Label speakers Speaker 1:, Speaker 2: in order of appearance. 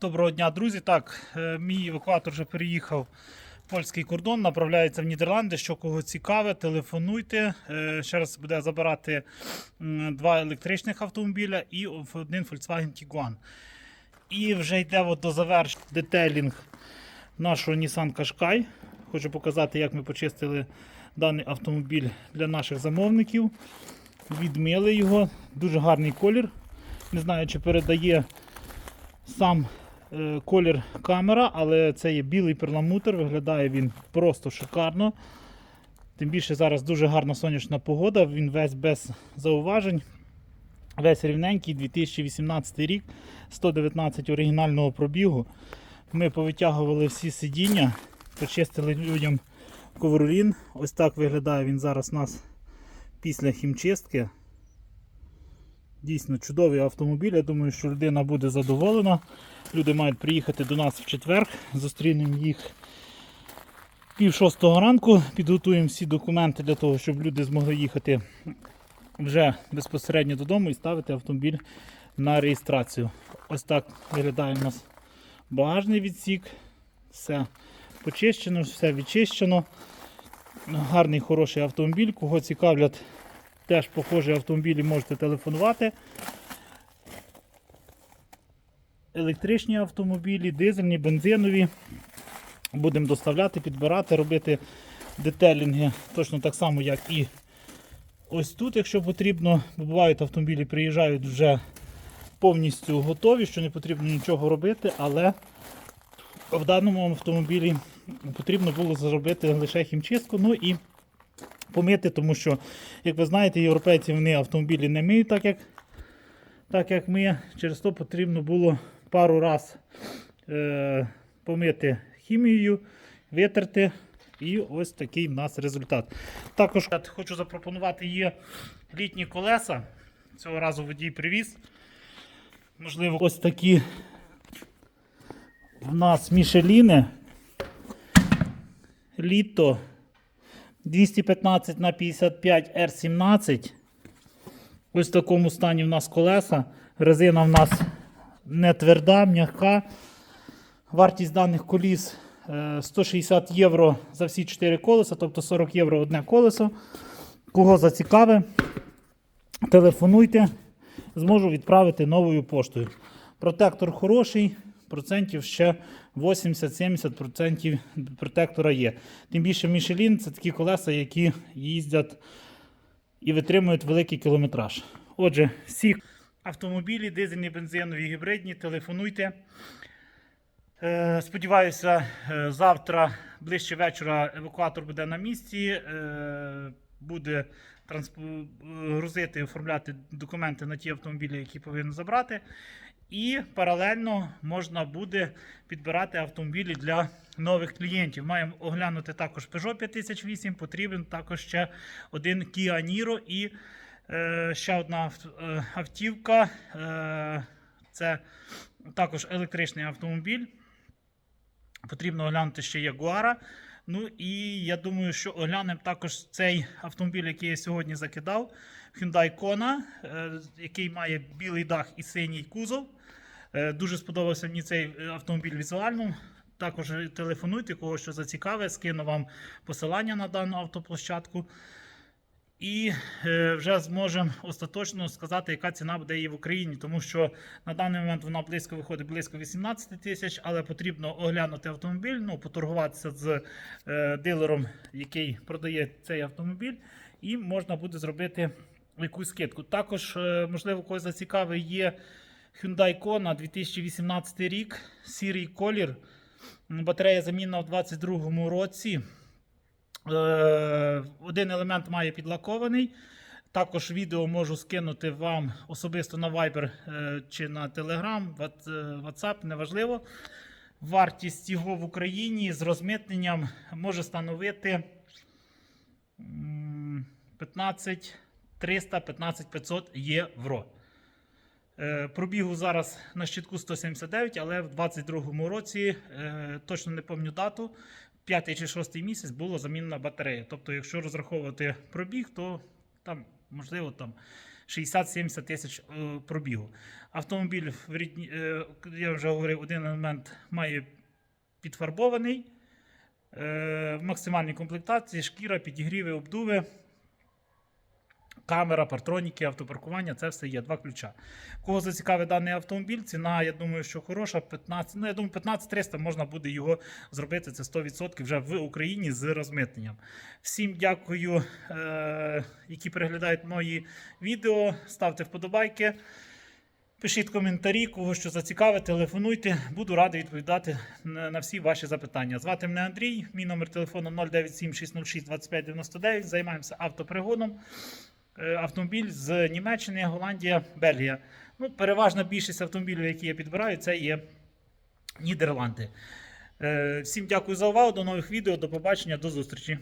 Speaker 1: Доброго дня, друзі. Так, е, мій евакуатор вже переїхав польський кордон, направляється в Нідерланди. Що кого цікаве, телефонуйте. Е, Ще раз буде забирати два електричних автомобіля і один Volkswagen Tiguan. І вже йде от до завершення детейлінг нашого Nissan Qashqai. Хочу показати, як ми почистили даний автомобіль для наших замовників. Відмили його. Дуже гарний колір. Не знаю, чи передає сам колір камера, але це є білий перламутр, виглядає він просто шикарно. Тим більше зараз дуже гарна сонячна погода, він весь без зауважень. Весь рівненький 2018 рік, 119 оригінального пробігу. Ми повитягували всі сидіння, почистили людям ковролін. Ось так виглядає він зараз у нас після хімчистки. Дійсно чудовий автомобіль. Я думаю, що людина буде задоволена. Люди мають приїхати до нас в четвер. Зустрінемо їх пів шостого ранку. Підготуємо всі документи для того, щоб люди змогли їхати вже безпосередньо додому і ставити автомобіль на реєстрацію. Ось так виглядає у нас багажний відсік. Все почищено, все відчищено. Гарний хороший автомобіль. Кого цікавлять теж похожі автомобілі, можете телефонувати. Електричні автомобілі, дизельні, бензинові. Будемо доставляти, підбирати, робити детелінги точно так само, як і ось тут, якщо потрібно. Бувають автомобілі, приїжджають вже повністю готові, що не потрібно нічого робити, але в даному автомобілі потрібно було зробити лише хімчистку. Ну і помити, тому що, як ви знаєте, європейці вони автомобілі не миють так, як, так як ми. Через то потрібно було пару раз е, помити хімією, витерти. І ось такий в нас результат. Також хочу запропонувати є літні колеса. Цього разу водій привіз. Можливо, ось такі в нас мішеліни. Літо 215 на 55 R17. Ось в такому стані в нас колеса. Резина в нас не тверда, м'яка. Вартість даних коліс е, 160 євро за всі 4 колеса, тобто 40 євро одне колесо. Кого зацікаве, телефонуйте, зможу відправити новою поштою. Протектор хороший, процентів ще 80-70% протектора є. Тим більше Мішелін це такі колеса, які їздять і витримують великий кілометраж. Отже, всі автомобілі, дизельні, бензинові, гібридні, телефонуйте. Е, Сподіваюся, е, завтра ближче вечора евакуатор буде на місці, е, буде грузити, оформляти документи на ті автомобілі, які повинен забрати. І паралельно можна буде підбирати автомобілі для нових клієнтів. Маємо оглянути також Peugeot 5008, потрібен також ще один Kia Niro і е, ще одна е, автівка. Е, це також електричний автомобіль. Потрібно оглянути ще Ягуара. Ну і я думаю, що оглянемо також цей автомобіль, який я сьогодні закидав. Hyundai Kona, е, який має білий дах і синій кузов. Е, Дуже сподобався мені цей автомобіль візуально. Також телефонуйте, кого що зацікаве, скину вам посилання на дану автоплощадку. І е, вже зможемо остаточно сказати, яка ціна буде її в Україні, тому що на даний момент вона близько виходить близько 18 тисяч, але потрібно оглянути автомобіль, ну, поторгуватися з е, дилером, який продає цей автомобіль, і можна буде зробити якусь скидку. Також, е, можливо, когось зацікавий є Hyundai Kona 2018 рік, сірий колір. Батарея замінена в 2022 році. Е, Один елемент має підлакований. Також відео можу скинути вам особисто на Viber е, чи на Telegram, е, WhatsApp, неважливо. Вартість його в Україні з розмитненням може становити м, 15 300 15 500 євро. Пробігу зараз на щитку 179, але в 22-му році, точно не пам'ятаю дату, 5 чи шостий місяць була замінена батарея. Тобто, якщо розраховувати пробіг, то там, можливо, там 60-70 тисяч е, пробігу. Автомобіль, е, я вже говорив, один елемент має підфарбований. Е, В максимальній комплектації шкіра, підігріви, обдуви. Камера, партроніки, автопаркування це все є. Два ключа. Кого зацікавить даний автомобіль, ціна, я думаю, що хороша. 15, ну, я думаю, 15 300 можна буде його зробити. Це 100% вже в Україні з розмитненням. Всім дякую, е, які переглядають мої відео. Ставте вподобайки. Пишіть коментарі, кого що зацікавить, телефонуйте. Буду радий відповідати на всі ваші запитання. Звати мене Андрій, мій номер телефону 097 606 2599. Займаємося автопригоном. Е, Автомобіль з Німеччини, Голландія, Бельгія. Ну, переважна більшість автомобілів, які я підбираю, це є Нідерланди. Е, Всім дякую за увагу. До нових відео. До побачення, до зустрічі.